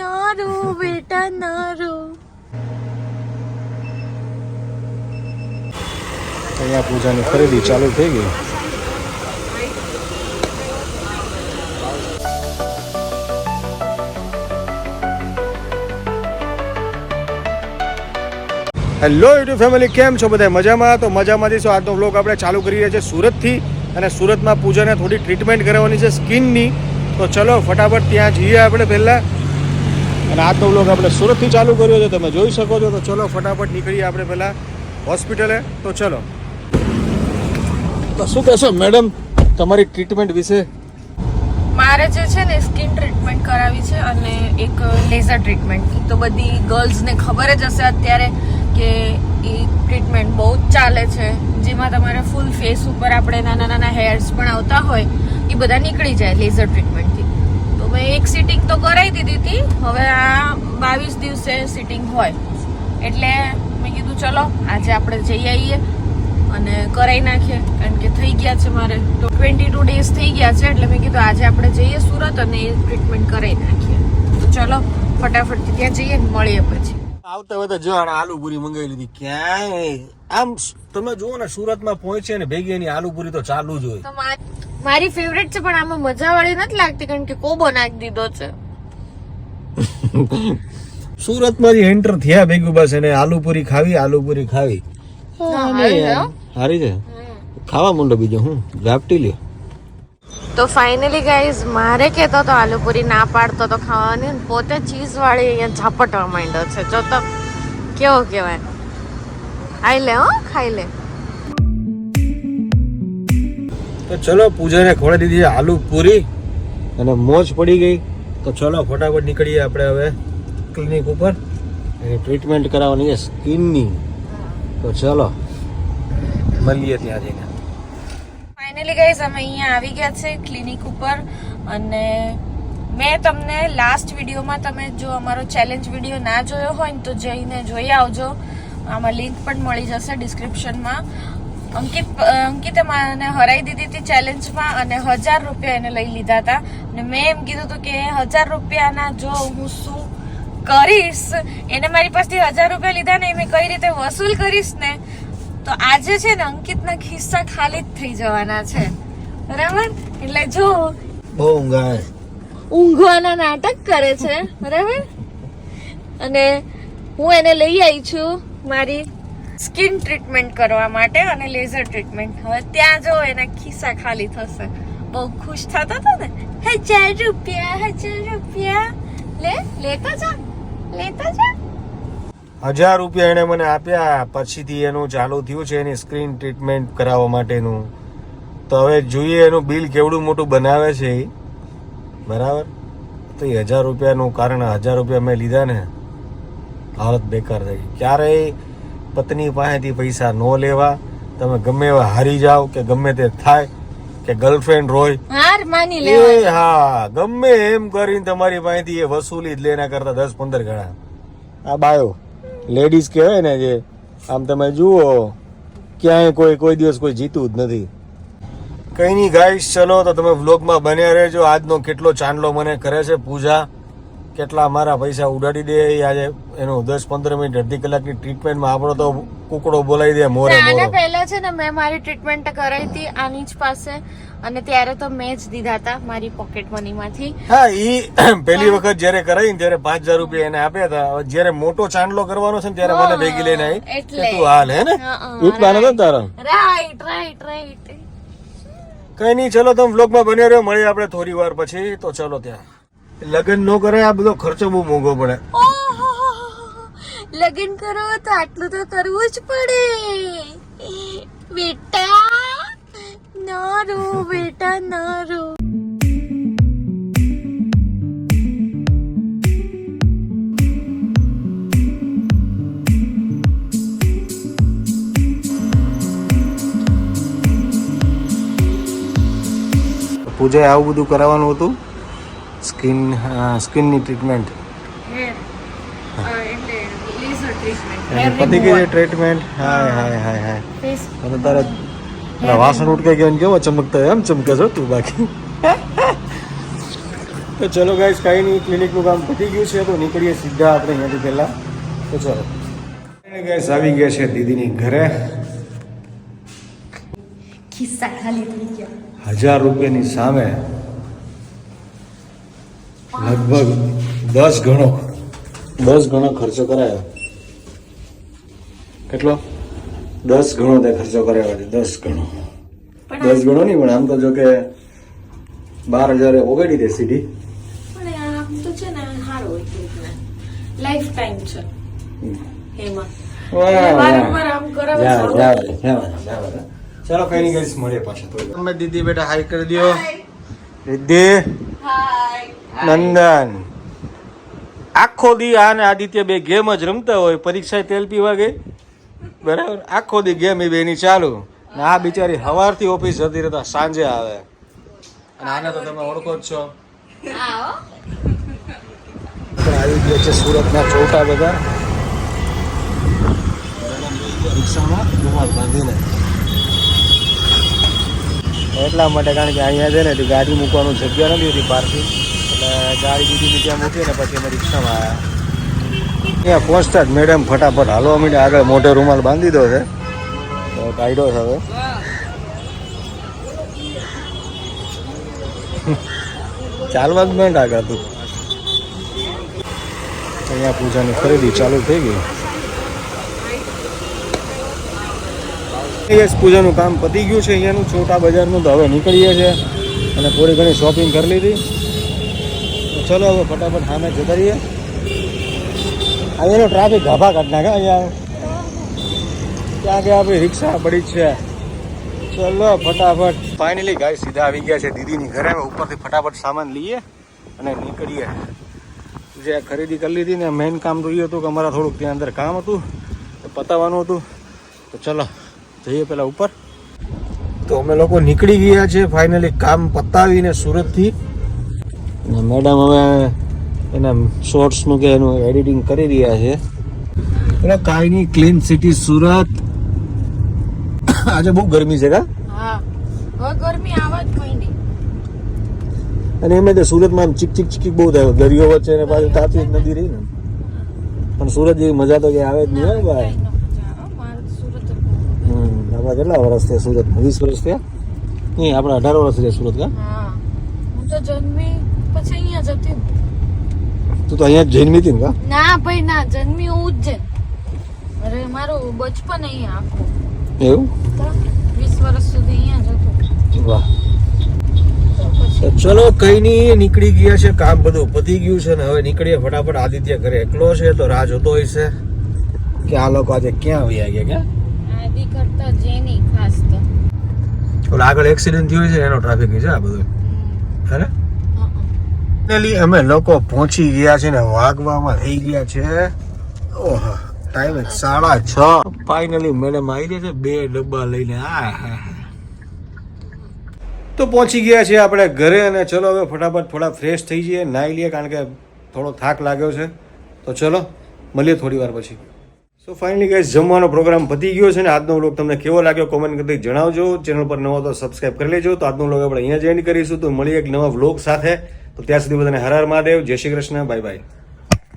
ના બેટા, ના અહીંયા પૂજાની ખરીદી ચાલુ થઈ ગઈ. હેલો યુટ્યુબ ફેમિલી કેમ છો બધા મજામાં? તો મજામાંથી શું આજનો વ્લોગ આપણે ચાલુ કરી રહ્યા છીએ સુરતથી અને સુરતમાં પૂજાને થોડી ટ્રીટમેન્ટ કરાવવાની છે સ્કિનની તો ચલો ફટાફટ ત્યાં જઈએ આપણે પહેલાં. અને આજનો વ્લોગ આપણે સુરતથી ચાલુ કર્યો છે, તમે જોઈ શકો છો. તો ચલો ફટાફટ નીકળીએ આપણે પહેલાં હોસ્પિટલે. તો ચલો. તો શું કહેશો, મેડમ, તમારી ટ્રીટમેન્ટ વિશે? મારે જે છે ને સ્કિન ટ્રીટમેન્ટ કરાવી છે અને એક લેઝર ટ્રીટમેન્ટ તો બધી ગર્લ્સને ખબર જ હશે અત્યારે કે એ ટ્રીટમેન્ટ બહુ જ ચાલે છે. જેમાં તમારે ફૂલ ફેસ ઉપર આપણે નાના નાના હેર્સ પણ આવતા હોય, એ બધા નીકળી જાય લેઝર ટ્રીટમેન્ટથી મેં એક સિટિંગ તો કરાવી દીધી હતી. હવે આ બાવીસ દિવસે સિટિંગ હોય. એટલે મેં કીધું ચલો આજે આપણે જઈ આવીએ અને કરાવી નાખીએ. કારણ કે થઈ ગયા છે મારે. તો ટ્વેન્ટી ટુ ડેઝ થઈ ગયા છે એટલે મેં કીધું આજે આપણે જઈએ સુરત અને એ ટ્રીટમેન્ટ કરાવી નાખીએ. તો ચલો ફટાફટ ત્યાં જઈએ મળીએ પછી. આવતા વખતે જો આલુપુરી મંગાવી લીધી. ક્યાંય? આમ તમે જુઓ ને સુરતમાં પહોંચે ને ભેગી એની આલુપુરી તો ચાલુ જ હોય. મારી ફેવરેટ છે પણ આમાં મજા વાળી નથી લાગતી કારણ કે કોબો નાખી દીધો છે. સુરતમાંથી એન્ટર થયા ભેગું બસ એને આલુપુરી ખાવી આલુપુરી ખાવી. હારી છે, હો. હારી છે? ખાવા માંડો બીજો હું ગાપટી લ્યો. તો ફાઇનલી ગાઈઝ મારે કહેતો તો આલુપુરી ના પાડતો તો ખાવાની પોતે ચીઝ વાળી અહીંયા ઝાપટવા માંડ્યો છે. જો તો કેવો કહેવાય. ખાઈ લે હો ખાઈ લે. તો ચલો પૂજાને ખવડાવી દીધી આલુ પૂરી. અને મોજ પડી ગઈ. તો ચલો ફટાફટ નીકળીએ આપણે હવે ક્લિનિક ઉપર. એની ટ્રીટમેન્ટ કરાવવાની છે સ્કિનની તો ચલો, મળીએ ત્યાં જઈને. ફાઇનલી ગાઈઝ અમે અહીંયા આવી ગયા છે ક્લિનિક ઉપર. અને મેં તમને લાસ્ટ વિડીયોમાં તમે જો અમારો ચેલેન્જ વીડિયો ના જોયો હોય ને તો જઈને જોઈ આવજો. આમાં લિંક પણ મળી જશે ડિસ્ક્રિપ્શનમાં અંકિત અંકિતે મને હરાઈ દીધી હતી ચેલેન્જમાં અને હજાર રૂપિયા એને લઈ લીધા હતા. અને મેં એમ કીધું હતું કે હજાર રૂપિયાના જો હું શું કરીશ એને મારી પાસેથી હજાર રૂપિયા લીધા ને એ મેં કઈ રીતે વસૂલ કરીશ ને તો આજે છે ને અંકિતના ખિસ્સા ખાલી જ થઈ જવાના છે. બરાબર? એટલે જો બહુ ઊંઘ ઊંઘવાના નાટક કરે છે. બરાબર? અને હું એને લઈ આવી છું મારી સ્કિન ટ્રીટમેન્ટ કરવા માટે અને લેઝર ટ્રીટમેન્ટ. હવે ત્યાં જો એના ખિસ્સા ખાલી થશે. બહુ ખુશ થતો હતો ને? હજાર રૂપિયા હજાર રૂપિયા. લે, લેતો જા. લેતો જા. હજાર રૂપિયા એણે મને આપ્યા. પછીથી એનું ચાલુ થયું છે એની સ્ક્રીન ટ્રીટમેન્ટ કરાવવા માટેનું. તો હવે જોઈએ એનું બિલ કેવડું મોટું બનાવે છે એ. બરાબર? તો એ હજાર રૂપિયાનું કારણ, હજાર રૂપિયા મેં લીધા ને. હાલત બેકાર થઈ ગઈ. ક્યારેય પત્ની પાસેથી પૈસા ન લેવા. તમે ગમે એવા હારી જાઓ કે ગમે તે થાય કે ગર્લફ્રેન્ડ રોય. હાર માની એ હા ગમે એમ કરીને તમારી પાસેથી એ વસૂલી જ લેના કરતા દસ પંદર ગણા. આ બાયો લેડીઝ કહેવાય ને જે આમ તમે જુઓ ક્યાંય કોઈ કોઈ દિવસ કોઈ જીતું જ નથી. કઈ નહીં ગાઈશ ચલો તો તમે વ્લોગમાં બન્યા રહેજો. આજનો કેટલો ચાંદલો મને કરે છે પૂજા. કેટલા મારા પૈસા ઉડાડી દે આજે એનું દસ પંદર મિનિટ અડધી કલાકની ટ્રીટમેન્ટમાં આપણો તો કુકડો બોલાવી દે મોરે આના પહેલા છે ને મેં મારી ટ્રીટમેન્ટ કરાવી હતી આની જ પાસે અને ત્યારે તો મેં જ દીધા હતા મારી પોકેટ મની હા ઈ પહેલી વખત જ્યારે કરાવી ને ત્યારે પાંચ હજાર રૂપિયા એને આપ્યા હતા. જ્યારે મોટો ચાંદલો કરવાનો છે ને ત્યારે મને ભેગી લઈને આવી કે એટલે. તું હાલ હે ને? ઈ પ્લાન હતો તારો? રાઈટ રાઈટ રાઈટ કઈ નહીં ચલો તમે વ્લોગમાં બન્યો રહ્યો. મળીએ આપણે થોડી વાર પછી. તો ચલો ત્યાં. લગ્ન ન કરે આ બધો ખર્ચો બહુ મોંઘો પડે. લગ્ન કરો તો આટલું તો કરવું જ પડે. બેટા ના રો બેટા ના રો. પૂજાએ આવું બધું કરાવવાનું હતું? સ્કિન સ્કિનની ટ્રીટમેન્ટ. પતી ગઈ ટ્રીટમેન્ટ? હાય હાય હાય હાય. અને તારે તારા વાસણ ઉટકાઈ ગયો ને કેવો ચમકતો એમ ચમકે છો તું બાકી. તો ચલો ગાઈસ કાંઈ નહીં ક્લિનિકનું કામ પતી ગયું છે તો નીકળીએ સીધા આપણે અહીંયાથી પહેલાં. તો ચલો. ગાઈસ આવી ગયા છે દીદીની ઘરે. હજાર રૂપિયાની સામે લગભગ દસ ગણો. દસ ગણો ખર્ચો કરાયો. કેટલો? દસ ગણો તે ખર્ચો કરાયો છે દસ ગણો. દસ ગણો નહીં પણ આમ તો જો કે બાર હજાર ઓગાડી દે સીધી. લાઈફ ટાઈમ છે. ચાલો કઈ નહીં ગઈશ મળીએ પાછા તમે દીદી બેટા હાઈ કરી દો દીદી. હાય નંદન. આખો દી આ ને આદિત્ય બે ગેમ જ રમતા હોય પરીક્ષા તેલ પીવા ગઈ? બરાબર? આખો દી ગેમ એ બેની ચાલુ. ને આ બિચારી સવારથી ઓફિસ જતી રહેતા સાંજે આવે. અને આને તો તમે ઓળખો જ છો. આવો. ગયા છે સુરતના ચોટા બધા. રિક્ષામાં રૂમાલ બાંધીને. એટલા માટે કારણ કે અહીંયા છે ને ગાડી મૂકવાનું જગ્યા નથી હોતી પાર્કિંગ. ગાડી બીજી ત્યાં મૂકી ને પછી અમે રિક્ષામાં આવ્યા. ત્યાં પહોંચતા જ મેડમ ફટાફટ હાલવા માંડ્યા. આગળ મોટો રૂમાલ બાંધી દો છે. તો કાઢ્યો છે હવે. ચાલવા જ મેં આગળ તું. અહીંયા પૂજાની ખરીદી ચાલુ થઈ ગઈ. યસ પૂજાનું કામ પતી ગયું છે. અહીંયાનું છોટા બજારનું તો હવે નીકળીએ છીએ. અને થોડી ઘણી શોપિંગ કરી લીધી. ચલો હવે ફટાફટ સામે જતા રહીએ અહીંયાનો ટ્રાફિક ગાભા કાઢ નાખે, અહીંયા. ત્યાં કે આપણી રિક્ષા પડી છે. ચલો ફટાફટ. ફાઇનલી ગાય સીધા આવી ગયા છે દીદીની ઘરે. ઉપરથી ફટાફટ સામાન લઈએ અને નીકળીએ. જે ખરીદી કરી લીધી ને મેઇન કામ તો હતું કે અમારા થોડુંક ત્યાં અંદર કામ હતું પતાવવાનું હતું. તો ચલો, જઈએ પહેલાં ઉપર. તો અમે લોકો નીકળી ગયા છે ફાઇનલી કામ પતાવીને સુરતથી. અને મેડમ હવે એના શોર્ટ્સનું કે એનું એડિટિંગ કરી રહ્યા છે. એટલે કાંઈ નહીં ક્લીન સિટી સુરત. આજે બહુ ગરમી છે કા? ગરમી આવા જ માંડી. અને એમાં તો સુરતમાં આમ ચીક ચીક ચીક બહુ થાય. દરિયો વચ્ચે ને પાછું તાપી નદી રહી ને. પણ સુરત જેવી મજા તો કે આવે જ નહીં ભાઈ. સુરત. હમ આપણા કેટલા વર્ષ થયા સુરતમાં? વીસ વર્ષ થયા? નહીં આપણા અઢાર વર્ષ થયા સુરત કા? હું તો જન્મી પછી અહીંયા જતી તું તો અહીંયા જન્મી હતી ને ના ભાઈ ના જન્મી હું જ અરે મારું બચપન અહીંયા આખું. એવું? વીસ વર્ષ સુધી અહીંયા જતું વાહ. ચલો કઈ નહીં નીકળી ગયા છે કામ બધું પતી ગયું છે ને હવે નીકળીએ ફટાફટ. આદિત્ય ઘરે એકલો છે તો રાહ જોતો હોય છે કે આ લોકો આજે ક્યાં આવ્યા ગયા કે આદિ કરતા જેની ખાસ તો. ઓલા આગળ એક્સિડન્ટ થયો છે એનો ટ્રાફિક છે આ બધું. હે હં. ફાઇનલી અમે લોકો પહોંચી ગયા છે ને, વાગવામાં થઈ ગયા છે. ઓહ ટાઈમ સાડા છ. ફાઇનલી મેડમ આવી રહ્યા છે, બે ડબ્બા લઈને. આ. તો પહોંચી ગયા છે આપણે ઘરે અને ચલો હવે ફટાફટ થોડા ફ્રેશ થઈ જઈએ, નાહી લઈએ, કારણ કે થોડો થાક લાગ્યો છે. તો ચલો, મળીએ થોડી વાર પછી. સો ફાઇનલી ગાઈસ જમવાનો પ્રોગ્રામ પતી ગયો છે ને, આજનો વ્લોગ તમને કેવો લાગ્યો કોમેન્ટ કરી જણાવજો. ચેનલ પર નવો તો સબસ્ક્રાઇબ કરી લેજો. તો આજનો વ્લોગ આપણે અહીંયા જ એન્ડ કરીશું. તો મળીએ એક નવા વ્લોગ સાથે. તો ત્યાં સુધી બધાને હર હર મહાદેવ જય શ્રી કૃષ્ણ બાય બાય.